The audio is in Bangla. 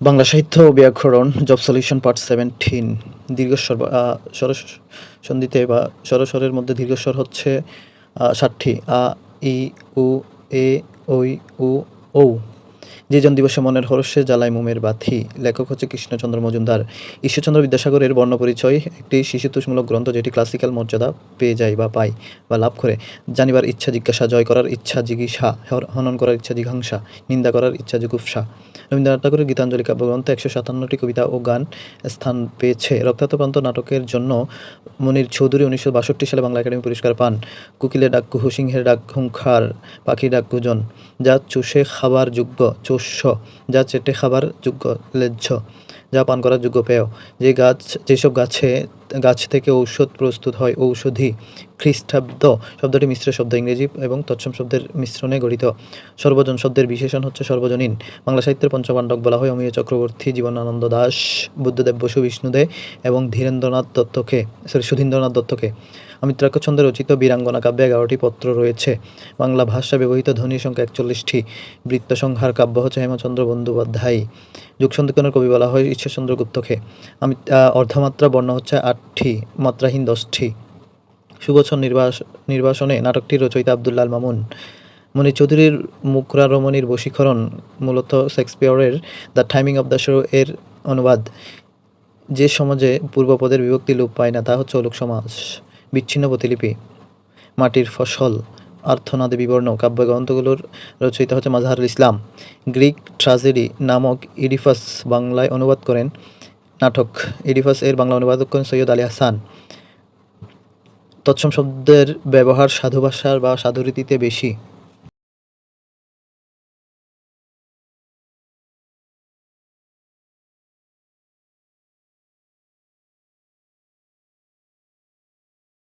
বাংলা সাহিত্য ব্যাকরণ জব সলিউশন পার্ট সেভেন্টিন দীর্ঘস্বর বা সর সন্ধিতে বা সরস্বরের মধ্যে দীর্ঘস্বর হচ্ছে ষাটটি, আ, ই, উ, এ, ঐ, উ, ঔ। যে জন দিবসে মনের হরষে জ্বালায় মোমের বাথি লেখক হচ্ছে কৃষ্ণচন্দ্র মজুমদার। ঈশ্বরচন্দ্র বিদ্যাসাগরের বর্ণপরিচয় একটি শিশুতোষমূলক গ্রন্থ যেটি ক্লাসিক্যাল মর্যাদা পেয়ে যায় বা পায় বা লাভ করে। জানিবার ইচ্ছা জিজ্ঞাসা, জয় করার ইচ্ছা জিজ্ঞাসা হনন করার ইচ্ছা জিঘাংসা নিন্দা করার ইচ্ছা জিগুপ্সা। রবীন্দ্রনাথ ঠাকুরের গীতাঞ্জলি কাব্যগ্রন্থে একশো সাতান্নটি কবিতা ও গান স্থান পেয়েছে। রক্তাক্তপ্রান্ত নাটকের জন্য মনির চৌধুরী উনিশশো বাষট্টি সালে বাংলা একাডেমি পুরস্কার পান। কুকিলের ডাক কুহু সিংহের ডাক হুঙ্কার পাখি ডাক গুজন, যা চুষে খাবার যোগ্য। চোষ্য যা চেটে খাবার যোগ্য লেজ্জ। যা পান করার যোগ্য পেয় যে গাছ, যেসব গাছে, গাছ থেকে ঔষধ প্রস্তুত হয়, ঔষধি খ্রিস্টাব্দ শব্দটি মিশ্র শব্দ ইংরেজি এবং তৎসম শব্দের মিশ্রণে গঠিত। সর্বজন শব্দের বিশেষণ হচ্ছে সর্বজনীন। বাংলা সাহিত্যের পঞ্চপাণ্ডব বলা হয় অমিয় চক্রবর্তী, জীবনানন্দ দাস, বুদ্ধদেব বসু, বিষ্ণুদে এবং ধীরেন্দ্রনাথ দত্তকে সরি সুধীন্দ্রনাথ দত্তকে। অমিত্রাক্ষ ছন্দে রচিত বীরাঙ্গনা কাব্যে এগারোটি পত্র রয়েছে। বাংলা ভাষা ব্যবহৃত ধ্বনি সংখ্যা একচল্লিশটি। বৃত্ত সংহার কাব্য হচ্ছে হেমচন্দ্র বন্দ্যোপাধ্যায়। যুগসন্ধিকরণের কবি বলা হয় ঈশ্বরচন্দ্র গুপ্তকে। আমি অর্ধমাত্রা বর্ণ হচ্ছে আটটি, মাত্রাহীন দশটি। সুবচন নির্বাস, নির্বাসনে নাটকটির রচয়িতা আবদুল্লাল মামুন। মণি চৌধুরীর মুকরা রমণীর বশীকরণ মূলত শেক্সপিয়রের the taming of the shrew এর অনুবাদ। যে সমাজে পূর্বপদের বিভক্তি লোপ পায় না, তা হচ্ছে অলোক সমাজ বিচ্ছিন্ন প্রতিলিপি মাটির ফসল। আর্থনাদে বিবর্ণ কাব্যগ্রন্থগুলোর রচয়িতা হচ্ছে মাজহারুল ইসলাম। গ্রিক ট্রাজেডি নামক ইডিফাস বাংলায় অনুবাদ করেন নাটক। ইডিফাস এর বাংলা অনুবাদক করেন সৈয়দ আলী হাসান। তৎসম শব্দের ব্যবহার সাধু ভাষার বা সাধুরীতিতে বেশি।